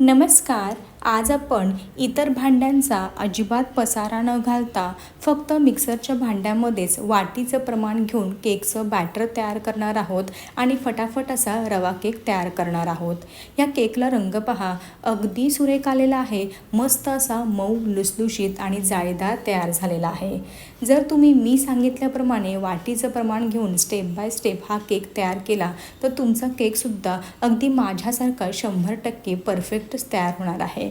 नमस्कार आज आपण इतर भांड्यांचा अजिबात पसारा न घालता फक्त मिक्सरच्या भांड्यामध्येच वाटीचं प्रमाण घेऊन केकचं बॅटर तयार करणार आहोत आणि फटाफट असा रवा केक तयार करणार आहोत. या केकला रंग पहा. अगदी सुरेख आलेला आहे. मस्त असा मऊ लुसलुशीत आणि जाळीदार तयार झालेला आहे. जर तुम्ही मी सांगितल्याप्रमाणे वाटीचं प्रमाण घेऊन स्टेप बाय स्टेप हा केक तयार केला तर तुमचा केकसुद्धा अगदी माझ्यासारखा शंभर टक्के परफेक्टच तयार होणार आहे.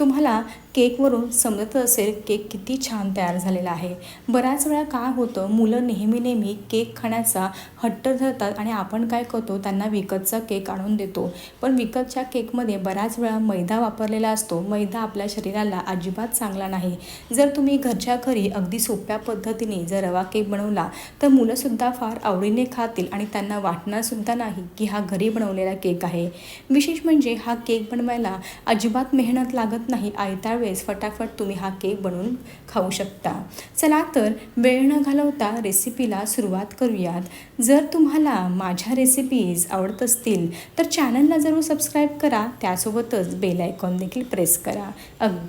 तुम्हाला केकवरून समजत असेल केक किती छान तयार झालेला आहे. बऱ्याच वेळा काय होतं मुलं नेहमी नेहमी केक खाण्याचा हट्ट धरतात आणि आपण काय करतो त्यांना विकतचा केक आणून देतो. पण विकतच्या केकमध्ये बऱ्याच वेळा मैदा वापरलेला असतो. मैदा आपल्या शरीराला अजिबात चांगला नाही. जर तुम्ही घरच्या घरी अगदी सोप्या पद्धतीने जर रवा केक बनवला तर मुलंसुद्धा फार आवडीने खातील आणि त्यांना वाटणारसुद्धा नाही की हा घरी बनवलेला केक आहे. विशेष म्हणजे हा केक बनवायला अजिबात मेहनत लागत नाही आयत्या वेळेस फटाफट तुम्ही हा केक बनवून खाऊ शकता. चला तर वेळ न घालवता रेसिपीला सुरुवात करूयात. जर तुम्हाला माझ्या रेसिपीज आवडत असतील तर चॅनलला जरूर सबस्क्राईब करा. त्यासोबतच बेल आयकॉन देखील प्रेस करा. अग